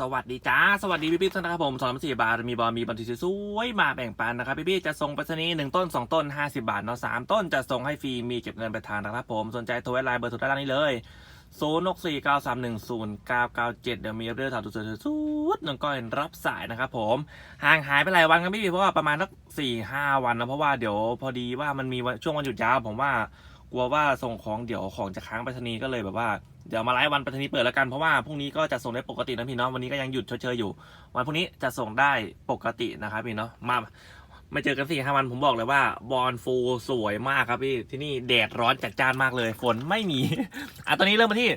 สวัสดีจ้า สวัสดีพี่พี่ๆทุกท่านนะครับผมสอนมาสี่บาท มีบอลมีบันทึกสวยๆมาแบ่งปันนะครับพี่พี่ๆจะส่งไปรษณีย์หนึ่งต้นสองต้นห้าสิบาทเนาะสามต้นจะส่งให้ฟรีมีเก็บเงินไปทานนะครับผมสนใจโทรไลน์เบอร์โทรด้านล่างนี้เลยศูนย์หกสี่เก้าสามหนึ่งศูนย์เก้าเก้าเจ็ดเดี๋ยวมีเรื่องถามตัวสุดๆน้องก้อยรับสายนะครับผมห่างหายไปหลายวันครับพี่ๆเพราะว่าประมาณสักสี่ห้าวันนะเพราะว่าเดี๋ยวพอดีว่ามันมีช่วงวันหยุดยาวผมว่ากลัวว่าส่งของเดี๋ยวของจะค้างไปรษณีย์ก็เลยแบบว่า เดี๋ยวมาไลฟ์วันปรษณีเปิดแล้วกันเพราะว่าพรุ่งนี้ก็จะส่งได้ปกตินะพี่เนาะวันนี้ก็ยังหยุดเชยอยู่ วันพรุ่งนี้จะส่งได้ปกตินะครับพี่เนาะมาไม่เจอกันสี่ห้าวันผมบอกเลยว่าบอลฟูสวยมากครับพี่ที่นี่แดดร้อนจัดจ้านมากเลย ฝนไม่มีอะตอนนี้เริ่มมาที่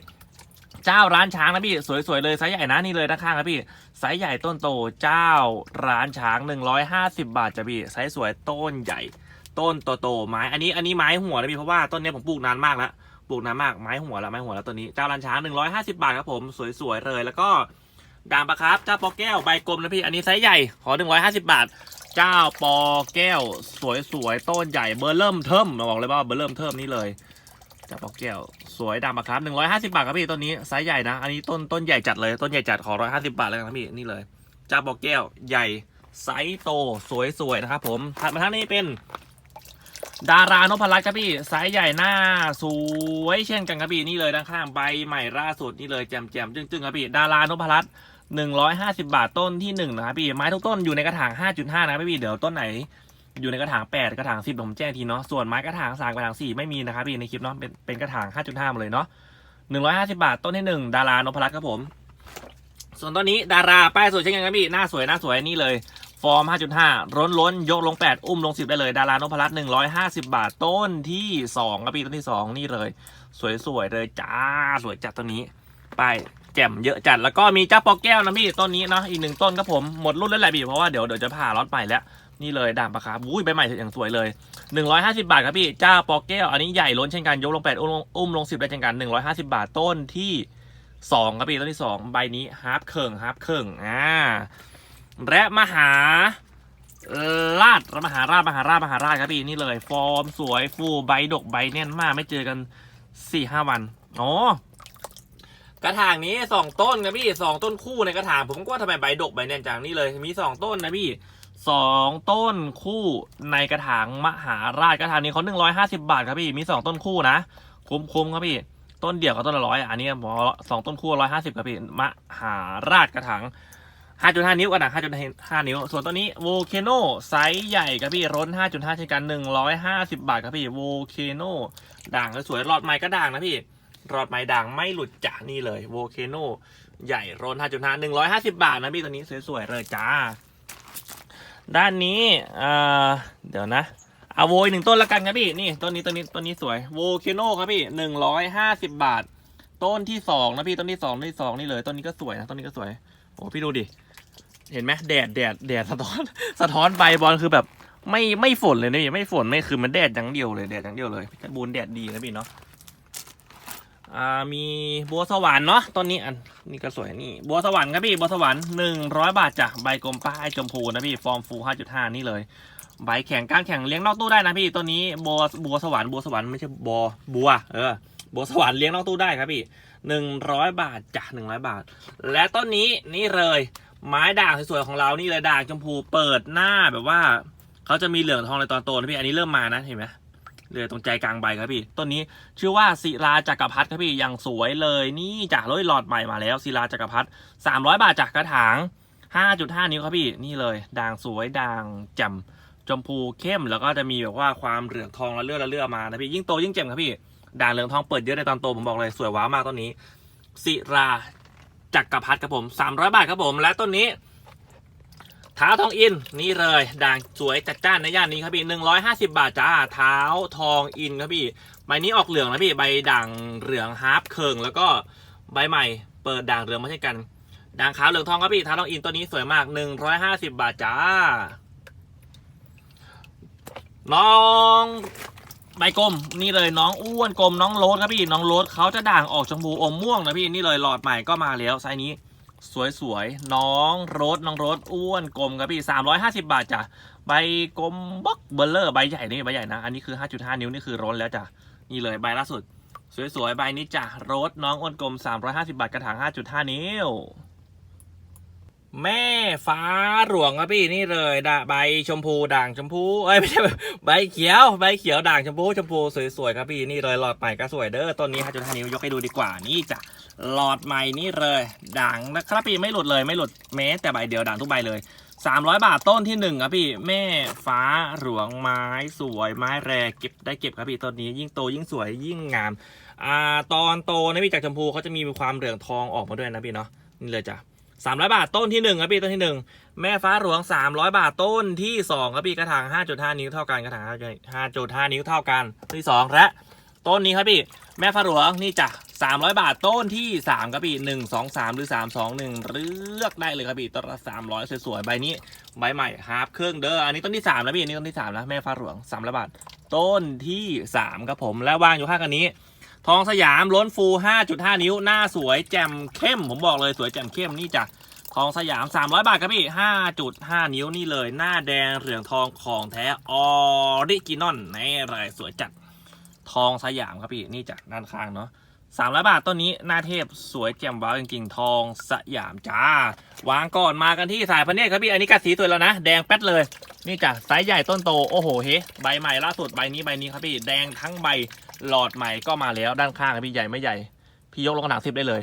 เจ้าร้านช้างนะพี่สวยๆเลยไซส์ใหญ่นะนี่เลยด้านข้างครับพี่ไซส์ใหญ่ต้นโตเจ้าร้านช้าง 150 บาทจ้ะพี่ไซส์สวยต้นใหญ่ ต้นโตๆไม้อันนี้อันนี้ไม้หัวนะพี่เพราะว่าต้นนี้ผมปลูกนานมากแล้ว ปลูกนานมากไม้หัวแล้วไม้หัวแล้วตัวนี้เจ้าลันช้าง150 บาทครับผมสวยๆเลย แล้วก็ด่างปลาครับเจ้าปอแก้วใบกลมนะพี่อันนี้ไซส์ใหญ่ขอ 150 บาท เจ้าปอแก้ว สวยๆต้นใหญ่เบอร์เริ่มเทิมมาบอกเลยว่าเบอร์เริ่มเทิมนี่เลยเจ้าปอแก้วสวยด่างปลาครับ150 บาทครับพี่ต้นนี้ไซส์ใหญ่นะ อันนี้ต้นต้นใหญ่จัดเลยต้นใหญ่จัดขอ150 บาทแล้วกันครับพี่นี่เลยเจ้าปอแก้วใหญ่ไซส์โตสวยๆนะครับผมถัดมาทางนี้เป็น ดารานพรัตน์ครับพี่ไซส์ใหญ่หน้า สวยเช่นกันครับพี่นี่เลยด้านข้างใบใหม่ล่าสุดนี่เลยแจมแจมๆจึ้งๆครับพี่ดารานพรัตน์หนึ่งร้อยห้าสิบาทต้นที่หนึ่งนะครับพี่ไม้ทุกต้นอยู่ในกระถางห้าจุดห้านะพี่เดี๋ยวต้นไหน อยู่ในกระถางแปดกระถางสิบผมแจ้งทีเนาะส่วนไม้กระถางสามกระถางสี่ไม่มีนะครับพี่ในคลิปเนาะเป็นเป็นกระถางห้าจุดห้าหมดเลยเนาะหนึ่งร้อยห้าสิบาทต้นที่หนึ่งดารานพรัตน์ครับผม ส่วนต้นนี้ดาราป้ายสวยเช่นกันครับพี่หน้าสวยหน้าสวยนี่เลย ฟอร์ม 5.5ล้นล้นๆยกลง 8 อุ้มลง 10 ได้เลย ดารานพรัตน์150 บาท ต้นที่2ครับพี่ต้นที่ 2 นี่เลย สวย ๆ เลยจ้า สวยจัดต้นนี้ ไปแจ่มเยอะจัด แล้วก็มีเจ้าปอกแก้วนะพี่ ต้นนี้เนาะ อีกหนึ่งต้นครับผม หมดรุ่นแล้วแหละพี่เพราะว่าเดี๋ยวเดี๋ยวจะผ่าล็อตใหม่แล้ว นี่เลยด่างปลาคาร์ฟอุ้ยใบใหม่อย่างสวยเลย 150 บาทครับพี่เจ้าปอกแก้ว อันนี้ใหญ่ล้นเช่นกัน ยกลง 8 อุ้มลงอุ้มลง 10 ได้เช่นกัน 150 บาท ต้นที่2ครับพี่ ต้นที่ 2 ใบนี้ฮาร์ปเคิงฮาร์ปเคิงอ่า และมหาราชมหาราชมหาราชมหาราชครับพี่นี่เลย ฟอร์มสวยฟูใบดกใบแน่นมากไม่เจอกันสี่ห้าวันอ๋อกระถางนี้สองต้นครับพี่สองต้นคู่ในกระถางผมก็ว่าทำไมใบดกใบแน่นจังนี่เลยมีสองต้นนะพี่สองต้นคู่ในกระถางมหาราชกระถางนี้เขาหนึ่งร้อยห้าสิบาทครับพี่มีสองต้นคู่นะคุ้มคุ้มครับพี่ต้นเดียวกับต้นละร้อยอันนี้หมอสองต้นคู่ร้อยห้าสิบครับพี่มหาราชกระถาง 5.5 นิ้วกันนะ5.5 นิ้ว ส่วนตัวนี้ Volcano ไซส์ใหญ่ครับพี่ร้น 5.5 เช่นกัน 150 บาทครับพี่ Volcano ด่างสวยหลอดไม้ก็ด่างนะพี่หลอดไม้ด่างไม่หลุดจากนี่เลย Volcano ใหญ่ร้น 5.5 150 บาทนะพี่ตัวนี้สวยๆเลยจ้า ด้านนี้อ่าเดี๋ยวนะเอาโวยหนึ่งต้นละกันครับพี่ นี่ต้นนี้ต้นนี้ต้นนี้สวย Volcano ครับพี่ 150 บาท ต้นที่สองนะพี่ต้นที่สองต้นที่สองนี่เลย ต้นนี้ก็สวยนะต้นนี้ก็สวย โอ้พี่ดูดิ เห็นไหมแดดแดดแดดสะท้อน สะท้อนใบบอลคือแบบ ไม่ไม่ฝนเลยนะพี่ไม่ฝนไม่คือมันแดดอย่างเดียวเลยแดดอย่างเดียวเลยพชรบูรณ์แดดดีนะพี่เนาะอ่ามีบัวสวรรค์เนาะต้นนี้อันนี่ก็สวยนี่บัวสวรรค์ครับพี่บัวสวรรค์หนึ่งร้อยบาทจ้ะใบกลมป้ายชมพูนะพี่ฟอร์มฟูห้าจุดห้านี่เลยใบแข็งก้านแข็งเลี้ยงนอกตู้ได้นะพี่ตัวนี้บัวบัวสวรรค์บัวสวรรค์ไม่ใช่บัวบัว เออ บัวสวรรค์เลี้ยงนอกตู้ได้ครับพี่หนึ่งร้อยบาทจ้ะหนึ่งร้อยบาท และต้นนี้นี่เลย ไม้ด่างสวยๆของเรานี่เลยด่างชมพูเปิดหน้าแบบว่าเขาจะมีเหลืองทองในตอนโตนะพี่อันนี้เริ่มมานะเห็นไหมเลยตรงใจกลางใบครับพี่ ต้นนี้ชื่อว่าศิลาจักรพรรดิครับพี่อย่างสวยเลยนี่จากร้อยหลอดใหม่มาแล้วศิลาจักรพรรดิสามร้อยบาทจากกระถางห้าจุดห้านิ้วครับพี่นี่เลย ด่างสวยด่างแจ่มชมพูเข้มแล้วก็จะมีแบบว่าความเหลืองทองละเลือดละเลือดมานะพี่ยิ่งโตยิ่งแจ่มครับพี่ ด่างเหลืองทองเปิดเยอะในตอนโตผมบอกเลยสวยว้าวมากต้นนี้ศิลาจักรพรรดิครับผม300บาทครับผม และต้นนี้เท้าทองอินนี่เลยด่างสวยจัดจ้านในย่านนี้ครับพี่150บาทจ้าเท้าทองอินครับพี่ใบนี้ออกเหลืองนะพี่ใบด่างเหลืองฮาร์ปเคิงแล้วก็ใบใหม่เปิดด่างเหลืองมาเช่นกันด่างขาวเหลืองทองครับพี่เท้าทองอินตัวนี้สวยมาก150บาทจ้าน้อง ใบกลมนี่เลยน้องอ้วนกลมน้องโรสครับพี่น้องโรสเขาจะด่างออกชมพูอมม่วงนะพี่นี่เลยหลอดใหม่ก็มาแล้วไซส์นี้สวยๆ น้องโรสน้องโรสอ้วนกลมครับพี่ 350 บาทจ้ะ ใบกลมบ็อกเบลเลอร์ใบใหญ่นี่ใบใหญ่นะ อันนี้คือ 5.5 นิ้วนี่คือร้นแล้วจ้ะ นี่เลยใบล่าสุด สวยๆ ใบนี้จ้ะ โรสน้องอ้วนกลม 350 บาทกระถาง 5.5 นิ้ว แม่ฟ้าหลวงครับพี่นี่เลยดาใบชมพูด่างชมพูเอ้ยไม่ใช่ใบเขียวใบเขียวด่างชมพูชมพูสวยๆครับพี่นี่เลยหลอดใหม่ก็สวยเด้อต้นนี้ห้าจุดห้านิ้วยกให้ดูดีกว่านี่จ้ะหลอดใหม่นี่เลยด่างนะครับพี่ไม่หลุดเลยไม่หลุดแม้แต่ใบเดียวด่างทุกใบเลย 300 บาทต้นที่หนึ่งครับพี่ แม่ฟ้าหลวงไม้สวยไม้แรเก็บได้เก็บครับพี่ต้นนี้ยิ่งโตยิ่งสวยยิ่งงามอ่าตอนโตนะพี่จากชมพูเขาจะมีความเหลืองทองออกมาด้วยนะพี่เนาะนี่เลยจ้ะ สามร้อยบาทต้นที่หนึ่งครับพี่ต้นที่หนึ่งแม่ฟ้าหลวงสามร้อยบาทต้นที่สองครับพี่กระถางห้าจุดห้านิ้วเท่ากันกระถางห้าจุดห้านิ้วเท่ากันต้นที่สองและต้นนี้ครับพี่ แม่ฟ้าหลวงนี่จ้ะสามร้อยบาทต้นที่สามครับพี่หนึ่งสองสามหรือสามสองหนึ่งเลือกได้เลยครับพี่ต้นละสามร้อยสวยๆใบนี้ใบใหม่ฮาร์ปเครื่องเด้ออันนี้ต้นที่สามแล้วพี่อันนี้ต้นที่สามแล้วแม่ฟ้าหลวงสามร้อยบาทต้นที่สามครับผมและวางอยู่ข้างกันนี้ ทองสยามล้นฟู 5.5 นิ้ว หน้าสวยแจ่มเข้ม ผมบอกเลยสวยแจ่มเข้มนี่จ้ะทองสยาม 300 บาทครับพี่ 5.5 นิ้วนี่เลย หน้าแดงเหลืองทองของแท้ออริจินอลในรายสวยจัดทองสยามครับพี่นี่จ้ะด้านข้างเนาะ 300บาทต้นนี้หน้าเทพสวยแจ่มว้าวจริงๆ ทองสยามจ้าวางก่อนมากันที่สายพระเนตรครับพี่ อันนี้กัดสีสวยแล้วนะ แดงแป๊ดเลย นี่จ้ะไซส์ใหญ่ต้นโต โอ้โหเฮ้ใบใหม่ล่าสุดใบนี้ใบนี้ครับพี่แดงทั้งใบหลอดใหม่ก็มาแล้วด้านข้างครับพี่ใหญ่ไม่ใหญ่ พี่ยกลงกระถางสิบได้เลย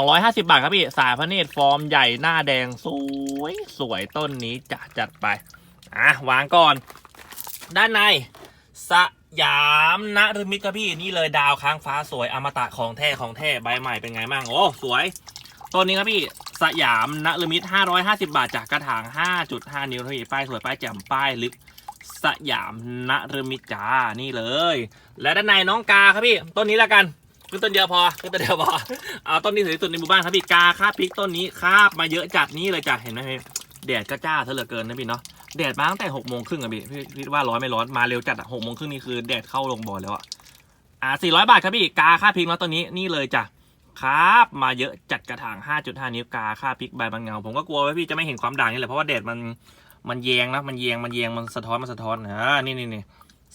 250 บาทครับพี่สายพระเนตรฟอร์มใหญ่หน้าแดงสวยสวยต้นนี้จะจัดไปอะวางก่อน ด้านในส ยามนฤมิตครับพี่นี่เลยดาวค้างฟ้าสวยอมตะของแท้ของแท้ใบใหม่เป็นไงบ้างโอ้สวยต้นนี้ครับพี่สยามนฤมิต550 บาทจากกระถาง 5.5 นิ้วครับพี่ป้ายสวยป้ายแจ่มป้ายลึกสยามนฤมิตจ้านี่เลย และด้านในน้องกาครับพี่ต้นนี้ละกันขึ้นต้นเดียวพอขึ้นต้นเดียวพอเอาต้นนี้สวยสุดในหมู่บ้านครับพี่กาคาบพริกต้นนี้คาบมาเยอะจัดนี่เลยจ้ะเห็นไหมแดดก็จ้าซะเหลือเกินนะพี่เนาะ แดดมาตั้งแต่หกโมงครึ่งอะพี่พี่พี่ว่าร้อนไม่ร้อนมาเร็วจัดอะหกโมงครึ่งนี่คือแดดเข้าลงบ่อแล้วอะอ่าสี่ร้อยบาทครับพี่กาค่าพริกเนาะต้นนี้นี่เลยจ้ะคาบมาเยอะจัดกระถาง 5.5 นิ้วกาค่าพริกใบบางเงา ผมก็กลัวว่าพี่จะไม่เห็นความด่างนี่แหละเพราะว่าแดดมันมันแยงนะมันแยงมันแยงมันสะท้อนมันสะท้อนอ่านี่นี่นี่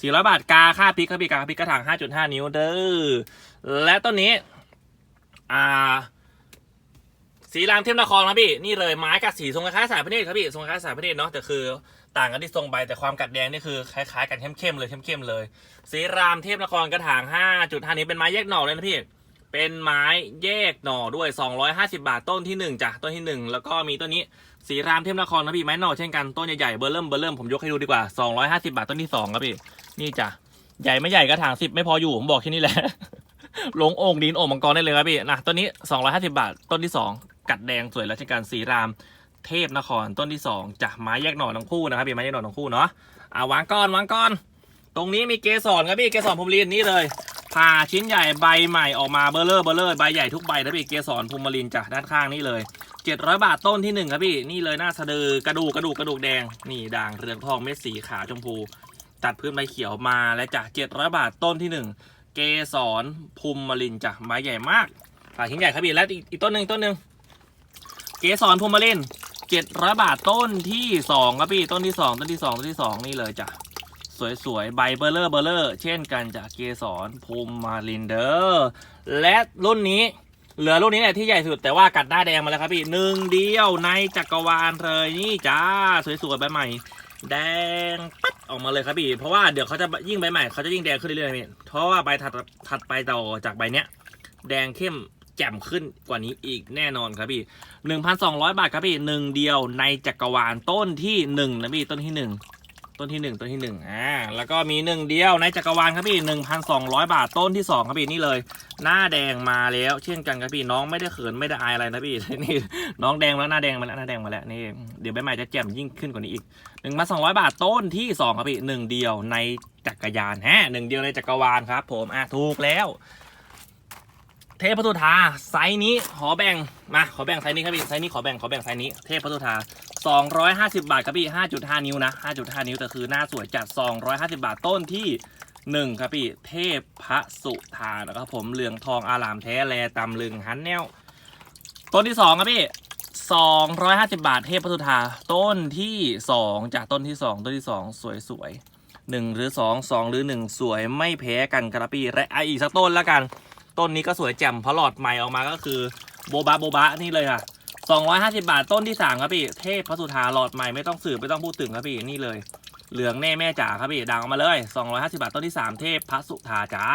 สี่ร้อยบาทกาค่าพริกครับพี่กาพริกกระถางห้าจุดห้านิ้วเด้อและต้นนี้อ่า สีรามเทพนครครับพี่นี่เลยไม้กัดสีทรงคล้ายๆสายพระเนตรครับพี่ทรงคล้ายๆสายพระเนตรเนาะแต่คือต่างกันที่ทรงใบแต่ความกัดแดงนี่คือคล้ายๆกันเข้มๆเลยเข้มๆเลย สีรามเทพนครกระถางห้าจุดห้านิ้เป็นไม้แยกหน่อเลยนะพี่เป็นไม้แยกหน่อด้วย 250 บาทต้นที่หนึ่งจ้ะต้นที่หนึ่งแล้วก็มีต้นนี้สีรามเทพนครนะพี่ไม้หน่อเช่นกันต้นใหญ่ๆเบอร์เริ่มเบอร์เริ่มผมยกให้ดูดีกว่า 250 บาทต้นที่สองครับพี่นี่จ้ะใหญ่ไม่ใหญ่กระถางสิบไม่พออยู่ผมบอกแค่นี้แหละลงโอ่งดินองมังกรได้เลยครับพี่นะต้นนี้ 250 บาทต้นที่สอง กัดแดงสวยแล้วเช่นกันสีราม เทพนครต้นที่สองจ้ะไม้แยกหน่อทั้งคู่นะครับพี่ไม้แยกหน่อทั้งคู่เนาะอ่าวางก้อนวางก้อน ตรงนี้มีเกสรครับพี่เกสรพรมลินนี่เลยผ่าชิ้นใหญ่ใบใหม่ออกมาเบอร์เลอร์เบอร์เลอร์ใบใหญ่ทุกใบนะพี่เกสรภูมิลินจ้ะด้านข้างนี่เลย700 บาทต้นที่หนึ่งครับพี่ นี่เลยหน้าสะดือกระดูกกระดูกกระดูกแดง นี่ด่างเรืองทองเม็ดสีขาวชมพู ตัดพื้นใบเขียวมาและจ้ะ700 บาทต้นที่หนึ่งเกสรภูมิลินจ้ะใบใหญ่มากผ่าชิ้นใหญ่ครับพี่ และอีกต้นหนึ่งต้นหนึ่ง เกสรภูมิลิน700บาทต้นที่สองครับพี่ต้นที่สองต้นที่สองต้นที่สองนี่เลยจ้ะสวยๆ ใบเบลเลอร์เบลเลอร์ เช่นกันจากเกสรภูมิมาลินเดอร์ และรุ่นนี้ เหลือรุ่นนี้แหละที่ใหญ่สุดแต่ว่ากัดหน้าแดงมาแล้วครับพี่หนึ่งเดียวในจักรวาลเลยนี่จ้า สวยๆ ใบใหม่ แดงปั๊ดออกมาเลยครับพี่ เพราะว่าเดี๋ยวเขาจะยิ่งใบใหม่เขาจะยิ่งแดงขึ้นเรื่อยๆพี่เพราะว่าใบถัดถัดไปต่อจากใบเนี้ย แดงเข้ม แจ่มขึ้นกว่านี้อีกแน่นอนครับพี่หนึ่งพันสองร้อยบาทครับพี่หนึ่งเดียวในจักรวาลต้นที่หนึ่งนะพี่ต้นที่หนึ่งต้นที่หนึ่งต้นที่หนึ่งอ่าแล้วก็มีหนึ่งเดียวในจักรวาลครับพี่หนึ่งพันสองร้อยบาทต้นที่สองครับพี่นี่เลย หน้าแดงมาแล้วเช่นกันครับพี่น้องไม่ได้เขินไม่ได้อายอะไรนะพี่นี่น้องแดงแล้วหน้าแดงมาแล้วหน้าแดงมาแล้วนี่เดี๋ยวใบใหม่จะแจ่มยิ่งขึ้นกว่านี้อีกหนึ่งพันสองร้อยบาทต้นที่สองครับพี่หนึ่งเดียวในจักรยานฮะหนึ่งเดียวในจักรวาลครับ ผมอะถูกแล้ว เทพตุธาไซส์นี้ขอแบ่งมาขอแบ่งไซส์นี้ครับพี่ไซส์นี้ขอแบ่งขอแบ่งไซส์นี้เทพตุธา250 บาทครับพี่5.5 นิ้วนะ5.5 นิ้วแต่คือหน้าสวยจัด 250 บาทต้นที่1ครับพี่เทพพระสุธานะครับผมเหลืองทองอารามแท้แลตำลึงหันแนวต้นที่2ครับพี่250บาทเทพพระสุธาต้นที่2จากต้นที่2ต้นที่2สวยสวยๆหนึ่งหรือ2 2หรือ1สวยไม่แพ้กันครับพี่และอะอีกสักต้นแล้วกัน ต้นนี้ก็สวยแจ่มเพราะหลอดใหม่ออกมาก็คือโบบะโบบะนี่เลยค่ะสองร้อยห้าสิบาทต้นที่สามครับพี่ เทพพระสุธาหลอดใหม่ไม่ต้องสืบไม่ต้องพูดถึงครับพี่นี่เลย เหลืองแน่แม่จ๋าครับพี่ดังออกมาเลยสองร้อยห้าสิบาทต้นที่สามเทพพระสุธาจ้า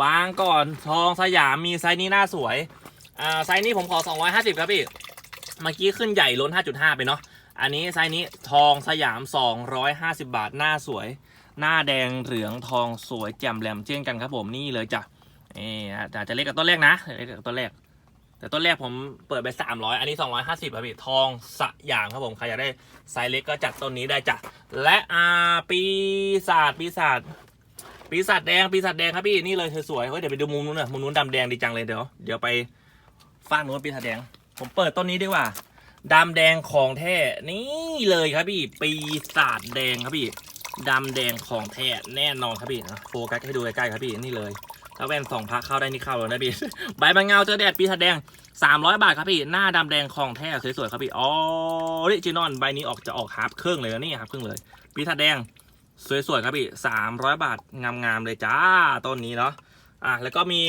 วางก่อนทองสยามมีไซส์นี้หน้าสวยอ่าไซส์นี้ผมขอสองร้อยห้าสิบครับพี่เมื่อกี้ขึ้นใหญ่ล้นห้าจุดห้าไปเนาะอันนี้ไซส์นี้ทองสยามสองร้อยห้าสิบาทหน้าสวย หน้าแดงเหลืองทองสวยแจ่มแหลมเช่นกันครับผมนี่เลยจ้ะ นี่อาจจะเล็กกับต้นแรกนะเล็กกับต้นแรก แต่ต้นแรกผมเปิดไป300อันนี้250ครับพี่ทองสะอย่างครับผมใครอยากได้ไซส์เล็กก็จัดต้นนี้ได้จ้ะและอาปีศาจปีศาจปีศาจแดงปีศาจแดงครับพี่นี่เลยสวยๆเฮ้ยเดี๋ยวไปดูมุมนู้นนะมุมนู้นดำแดงดีจังเลยเดี๋ยวเดี๋ยวไปฟ้านู้นปีศาจแดง ผมเปิดต้นนี้ดีกว่าดำแดงของแท้นี่เลยครับพี่ ปีศาจแดงครับพี่ดำแดงของแท้แน่นอนครับพี่โฟกัสให้ดูใกล้ๆครับพี่นี่เลย ถ้าแว่นสองพักเข้าได้นี่เข้าแล้วนะพี่ ใบบางเงาเจอแดดปีศาแดง300บาทครับพี่ หน้าดำแดงของแท้สวยๆครับพี่ อ๋อริจินอนใบนี้ออกจะออกฮาร์ปครึ่งเลยนะนี่ฮาร์ปครึ่งเลย ปีศาแดงสวยๆครับพี่300บาทงามๆเลยจ้าต้นนี้เนาะ อะแล้วก็มี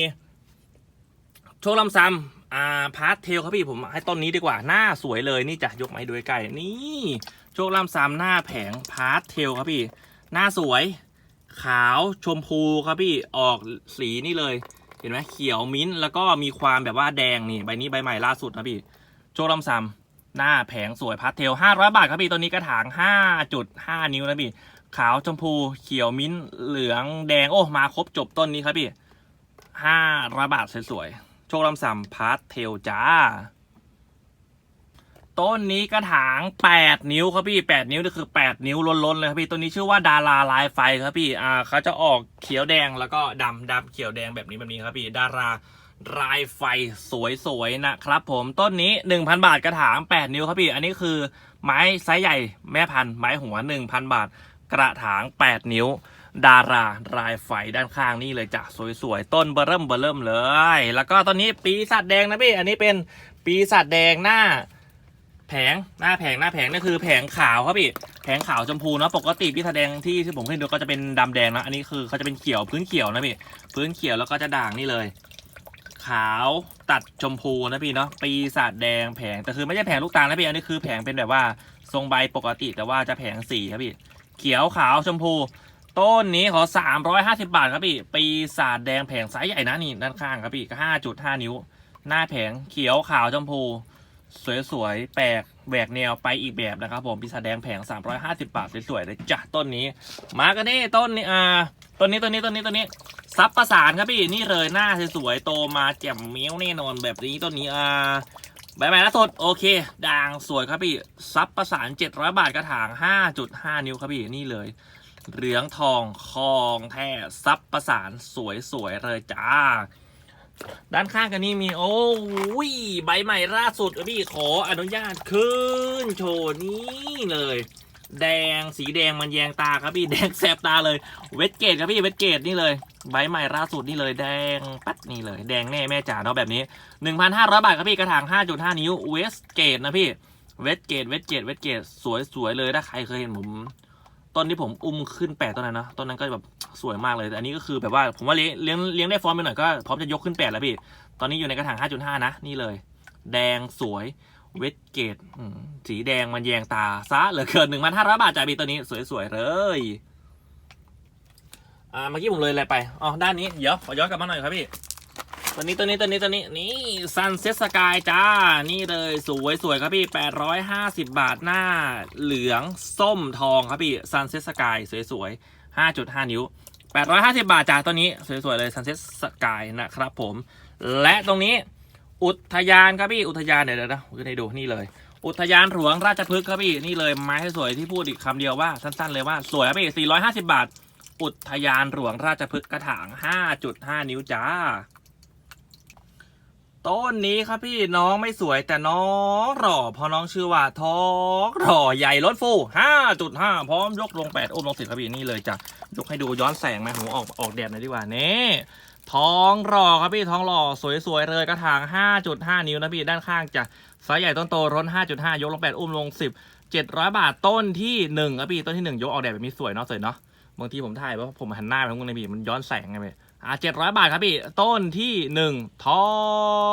โชคลำซ้ำอ่าพาร์ทเทลครับพี่ผมให้ต้นนี้ดีกว่าหน้าสวยเลยนี่จะยกมาให้ดูใกล้ๆนี่ โชคลำซ้ำหน้าแผงพาร์ทเทลครับพี่ หน้าสวย ขาวชมพูครับพี่ออกสีนี่เลย เห็นไหมเขียวมิ้นท์แล้วก็มีความแบบว่าแดงนี่ใบนี้ใบใหม่ล่าสุดนะพี่ โชคลำซำหน้าแผงสวยพาสเทล500 บาทครับพี่ตัวนี้กระถาง 5.5 นิ้วนะพี่ ขาวชมพูเขียวมิ้นท์เหลืองแดงโอ้มาครบจบต้นนี้ครับพี่500บาทสวยๆโชคลำซำพาสเทลจ้า ต้นนี้กระถาง 8 นิ้วครับพี่ 8 นิ้วนี่คือ 8 นิ้วล้นๆเลยครับพี่ต้นนี้ชื่อว่าดาราลายไฟครับพี่อ่าเขาจะออกเขียวแดงแล้วก็ดำดำเขียวแดงแบบนี้แบบนี้ครับพี่ดาราลายไฟสวยๆนะครับผมต้นนี้ 1,000 บาทกระถาง 8 นิ้วครับพี่ อันนี้คือไม้ไซส์ใหญ่แม่พันธุ์ไม้หัว 1,000 บาท กระถาง 8 นิ้ว ดาราลายไฟด้านข้างนี่เลยจ้ะสวยๆต้นเบอร์เริ่มเบอร์เริ่มเลย แล้วก็ตอนนี้ปีศาจแดงนะพี่ อันนี้เป็นปีศาจแดงหน้า แผงหน้าแผงหน้าแผงนี่คือแผงขาวครับพี่แผงขาวชมพูเนาะปกติพี่แสดงที่ที่ผมเคยดูก็จะเป็นดำแดงนะอันนี้คือเขาจะเป็นเขียวพื้นเขียวนะพี่พื้นเขียวแล้วก็จะด่างนี่เลย ขาวตัดชมพูนะพี่เนาะปีศาจแดงแผงแต่คือไม่ใช่แผงลูกตาลนะพี่อันนี้คือแผงเป็นแบบว่าทรงใบปกติแต่ว่าจะแผงสีครับพี่เขียวขาวชมพู ต้นนี้ขอ 350 บาทครับพี่ปีศาจแดงแผงไซส์ใหญ่นะนี่ด้านข้างครับพี่ก็5.5 นิ้ว หน้าแผงเขียวขาวชมพู สวยๆ แปลกแหวกแนวไปอีกแบบนะครับผมปีศาจแดงแผง 350 บาทสวยๆเลยจ้ะต้นนี้ มากันนี่ต้นนี้อ่าต้นนี้ต้นนี้ต้นนี้ต้นนี้ซับประสานครับพี่นี่เลยหน้าสวยๆโตมาแจ่มเมี้ยวแน่นอนแบบนี้ต้นนี้อ่าใบใหม่ล่าสุดโอเค ด่างสวยครับพี่ซับประสาน 700 บาทกระถาง 5.5 นิ้วครับพี่นี่เลย เหลืองทองคองแท้ซับประสานสวยๆเลยจ้า ด้านข้างกันนี่มีโอ้ยใบใหม่ล่าสุดพี่ขออนุญาตขึ้นโชว์นี่เลย แดงสีแดงมันแยงตาครับพี่แดงแสบตาเลย เวทเกตครับพี่เวทเกตนี่เลย ใบใหม่ล่าสุดนี่เลย แดงปัดนี่เลย แดงแน่แม่จ๋าเนาะแบบนี้ 1,500 บาทครับพี่กระถาง 5.5 นิ้วเวสเกตนะพี่เวทเกตเวทเกตเวทเกตสวยๆเลยถ้าใครเคยเห็นผม ต้นที่ผมอุ้มขึ้นแปดต้นนั้นนะต้นนั้นก็แบบสวยมากเลยแต่อันนี้ก็คือแบบว่าผมว่าเลี้ยงเลี้ยงเลี้ยงได้ฟอร์มไปหน่อยก็พร้อมจะยกขึ้นแปดแล้วพี่ตอนนี้อยู่ในกระถาง5.5 นะ นี่เลย แดงสวยเวทเกตสีแดงมันแยงตาซะเหลือเกิน1,500บาทจ่ายพี่ตัวนี้สวยๆเลยอ่าเมื่อกี้ผมเลยอะไรไปอ๋อด้านนี้เดี๋ยวขอย้อนกลับมาหน่อยครับพี่ ตัวนี้ตัวนี้ตัวนี้ตัวนี้นี่ซันเซ็ตสกายจ้า นี่เลยสวยสวยครับพี่ 850 บาทหน้าเหลืองส้มทองครับพี่ซันเซ็ตสกายสวยสวย5.5 นิ้ว 850 บาทจ้าตัวนี้ สวยๆเลยซันเซ็ตสกายนะครับผม และตรงนี้อุทยานครับพี่อุทยานเดี๋ยวเดี๋ยวนะผมจะให้ดูนี่เลย อุทยานหลวงราชพฤกษ์ครับพี่นี่เลยไม้สวยที่พูดอีกคำเดียวว่าสั้นๆเลยว่าสวยครับพี่ 450 บาท อุทยานหลวงราชพฤกษ์กระถาง 5.5 นิ้วจ้า ต้นนี้ครับพี่น้องไม่สวยแต่น้องหล่อเพอน้องชื่อว่าท้องหล่อใหญ่รถฟู5.5 พร้อมยกลง 8 อุ้มลงสิครับพี่นี่เลยจ้ะยกให้ดูย้อนแสงไหมผมออกออกแดดหน่อยดีกว่านี่ท้องหล่อครับพี่ท้องหล่อสวยๆเลยกระถาง 5.5 นิ้วนะพี่ด้านข้างจะไซส์ใหญ่ต้นโตร้น5.5 ยกลง 8 อุ้มลง 10 700 บาทต้นที่1ครับพี่ต้นที่ 1 ยกออกแดดแบบนี้สวยเนาะสวยเนาะบางทีผมถ่ายว่าผมหันหน้าไปทางนู้นเลยพี่มันย้อนแสงไงพี่ อ่าเจ็ดร้อยบาทครับพี่ ต้นที่หนึ่งท้อ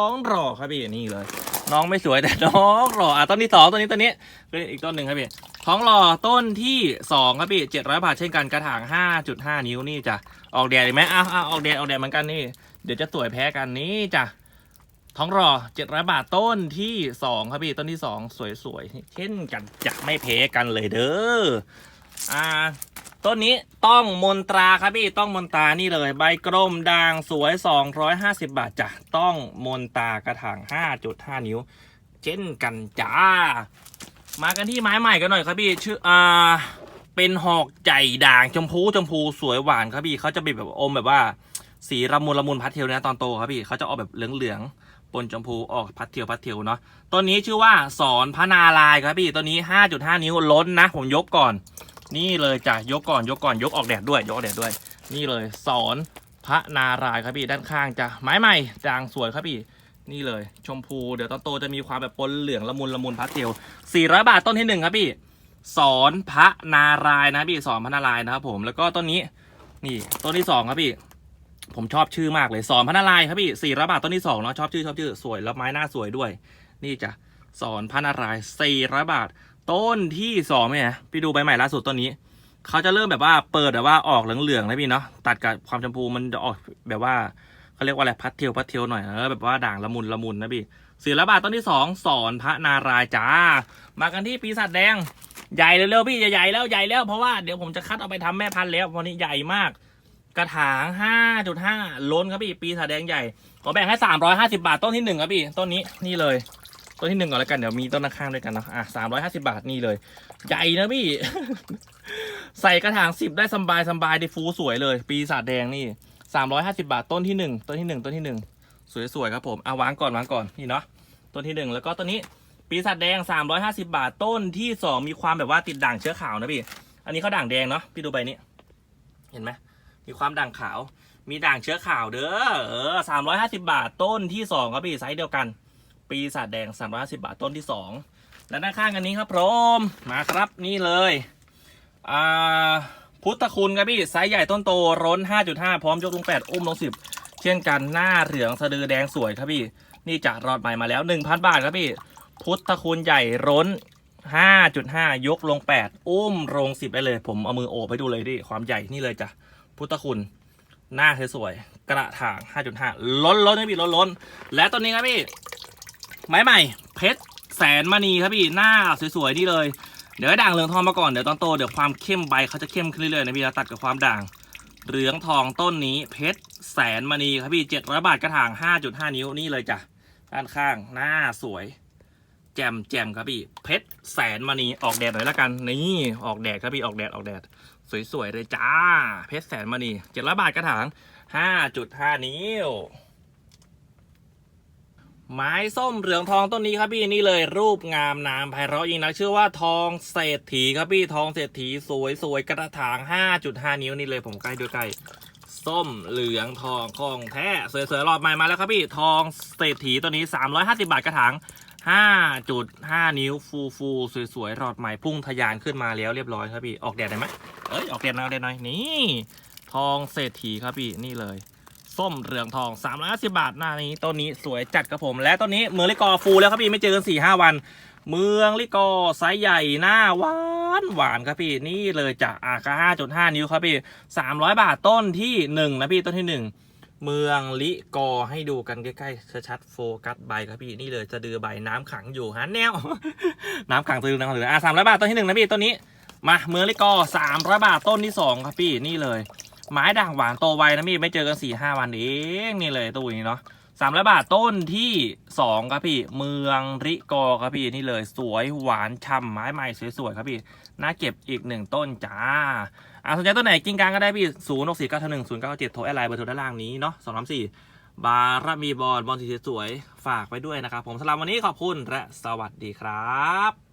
งรอครับพี่นี่เลย น้องไม่สวยแต่น้องรออะต้นที่สองต้นนี้ต้นนี้เป็นอีกต้นหนึ่งครับพี่ท้องรอต้นที่สองครับพี่เจ็ดร้อยบาทเช่นกันกระถางห้าจุดห้านิ้วนี่จ้ะออกแดดไหมอ้าวอ้าวออกแดดออกแดดเหมือนกันนี่ เดี๋ยวจะสวยแพ้กันนี่จ้ะท้องรอเจ็ดร้อยบาทต้นที่สองครับพี่ต้นที่สองสวยๆเช่นกันจะไม่แพ้กันเลยเด้ออ่า ต้นนี้ต้องมนตราครับพี่ต้องมนตรานี่เลย ใบกลมด่างสวย 250 บาทจ้ะต้องมนตากระถาง 5.5 นิ้ว เช่นกันจ้า มากันที่ไม้ใหม่กันหน่อยครับพี่ชื่ออ่าเป็นหอกใจด่างชมพูชมพูสวยหวานครับพี่เขาจะเป็นแบบอมแบบว่า สีละมุนละมุนพัดเทลนะตอนโตครับพี่เขาจะออกแบบเหลืองๆปนชมพูออกพัดเทลพัดเทลเนาะต้นนี้ชื่อว่าสอนพนารายครับพี่ต้นนี้ 5.5 นิ้วล้นนะ ผมยกก่อน นี่เลยจ้ะยกก่อนยกก่อนยกออกแดดด้วยยกออกแดดด้วย นี่เลยสอนพระนารายครับพี่ด้านข้างจ้ะไม้ใหม่ด่างสวยครับพี่นี่เลย ชมพูเดี๋ยวตอนโตจะมีความแบบปนเหลืองละมุนละมุนพัดเทล400 บาทต้นที่หนึ่งครับพี่ สอนพระนารายนะพี่สอนพระนารายนะครับผมแล้วก็ต้นนี้ นี่ต้นที่สองครับพี่ ผมชอบชื่อมากเลยสอนพระนารายครับพี่สี่ร้อยบาทต้นที่สองเนาะชอบชื่อชอบชื่อสวยแล้วไม้หน้าสวยด้วย นี่จ้ะสอนพระนารายสี่ร้อยบาท ต้นที่สองเนี่ยพี่ดูใบใหม่ล่าสุดต้นนี้เขาจะเริ่มแบบว่าเปิดแบบว่าออกเหลืองๆนะพี่เนาะตัดกับความชมพูมันจะออกแบบว่าเขาเรียกว่าอะไรพัดเทลพัดเทลหน่อยเออแบบว่าด่างละมุนละมุนนะพี่สี่ร้อยบาทต้นที่สองสอนพระนารายจ้า มากันที่ปีศาจแดงใหญ่เร็วๆพี่ใหญ่แล้วใหญ่แล้วเพราะว่าเดี๋ยวผมจะคัดเอาไปทำแม่พันธุ์แล้ววันนี้ใหญ่มาก กระถาง5.5ล้นครับพี่ปีศาจแดงใหญ่ขอแบ่งให้350บาทต้นที่หนึ่งครับพี่ต้นนี้นี่เลย ต้นที่หนึ่งก่อนแล้วกันเดี๋ยวมีต้นข้างๆด้วยกันเนาะอะ350บาทนี่เลย ใหญ่นะพี่ ใส่กระถาง10ได้สบายสบายดีฟูสวยเลย ปีศาจแดงนี่350บาทต้นที่หนึ่งต้นที่หนึ่งต้นที่หนึ่งสวยๆครับผมเอาวางก่อนวางก่อนนี่เนาะต้นที่หนึ่งแล้วก็ต้นนี้ ปีศาจแดง350บาทต้นที่สองมีความแบบว่าติดด่างเชื้อขาวนะพี่ อันนี้เขาด่างแดงเนาะพี่ดูใบนี้ เห็นไหมมีความด่างขาว มีด่างเชื้อขาวเด้อเออสามร้อยห้าสิบาทต้นที่สองครับพี่ไซส์เดียวกัน ปีศาจแดงสามร้อยห้าสิบาทต้นที่สองและด้านข้างกันนี้ครับพร้อมมาครับนี่เลยอ่าพุทธคุณครับพี่ไซส์ใหญ่ต้นโตร้นห้าจุดห้าพร้อมยกลงแปดอุ้มลงสิบเช่นกันหน้าเหลืองสะดือแดงสวยครับพี่นี่จะรอดใหม่มาแล้วหนึ่งพันบาทครับพี่ พุทธคุณใหญ่ร้น 5.5 ยกลง 8 อุ้มลง 10 ได้เลย ผมเอามือโอบให้ดูเลยดิความใหญ่นี่เลยจ้ะพุทธคุณหน้าสวยๆกระถาง 5.5 ล้นล้นๆนะพี่ล้นล้นและตัวนี้ครับพี่ ไม้ใหม่ เพชรแสนมณีครับพี่หน้าสวยๆนี่เลย เดี๋ยวให้ด่างเหลืองทองมาก่อนเดี๋ยวตอนโตเดี๋ยวความเข้มใบเขาจะเข้มขึ้นเรื่อยๆนะพี่แล้วตัดกับความด่าง เหลืองทองต้นนี้ เพชรแสนมณีครับพี่700บาทกระถาง5.5นิ้วนี่เลยจ้ะด้านข้างหน้าสวย แจมแจมครับพี่ เพชรแสนมณีออกแดดหน่อยละกันนี่ออกแดดครับพี่ออกแดดออกแดด สวยๆเลยจ้า เพชรแสนมณีเจ็ดร้อยบาทกระถางห้าจุดห้านิ้ว ไม้ส้มเหลืองทองต้นนี้ครับพี่นี่เลยรูปงามนามไพเราะยิ่งนักชื่อว่าทองเศรษฐีครับพี่ทองเศรษฐีสวยสวยกระถาง 5.5 นิ้วนี่เลยผมใกล้ด้วยใกล้ส้มเหลืองทองของแท้สวยๆรอบใหม่มาแล้วครับพี่ทองเศรษฐีตัวนี้ 350 บาทกระถาง5.5 นิ้วฟูฟูสวยๆรอดใหม่พุ่งทะยานขึ้นมาแล้วเรียบร้อยครับพี่ออกแดดได้ไหมเอ้ยออกแดดหน่อยออกแดดหน่อยนี่ทองเศรษฐีครับพี่นี่เลย ส้มเหลืองทอง350บาทหน้านี้ต้นนี้สวยจัดครับผม และต้นนี้เมืองลิกอฟูแล้วครับพี่ไม่เจอกัน4 5วัน เมืองลิกอไซส์ใหญ่หน้าหวานหวานครับพี่นี่เลยจากอากา5.5นิ้วครับพี่300บาทต้นที่1นะพี่ต้นที่1เมืองลิกอให้ดูกันใกล้ๆชัดๆโฟกัสใบครับพี่นี่เลยจะดือใบน้ำขังอยู่ฮะแนว น้ำขังตือน้ำขังตืออะสามร้อยบาทต้นที่หนึ่งนะพี่ต้นนี้มาเมืองลิกอสามร้อยบาทต้นที่สองครับพี่นี่เลย ไม้ด่างหวานโตไวนะพี่ไม่เจอกันสี่ห้าวันเองนี่เลยตู้นี้เนาะสามร้อยบาทต้นที่สองครับพี่ เมืองริกอครับพี่นี่เลยสวยหวานช่ำไม้ใหม่สวยๆครับพี่น่าเก็บอีกหนึ่งต้นจ้าอ่าสนใจต้นไหนกิ้งกลางก็ได้พี่ศูนย์หกสี่เก้าหนึ่งศูนย์เก้าเจ็ดโทรแอดไลน์เบอร์โทรด้านล่างนี้เนาะสองสามสี่บารมีบอลบอลสีสวยๆฝากไว้ด้วยนะครับผมสำหรับวันนี้ขอบคุณและสวัสดีครับ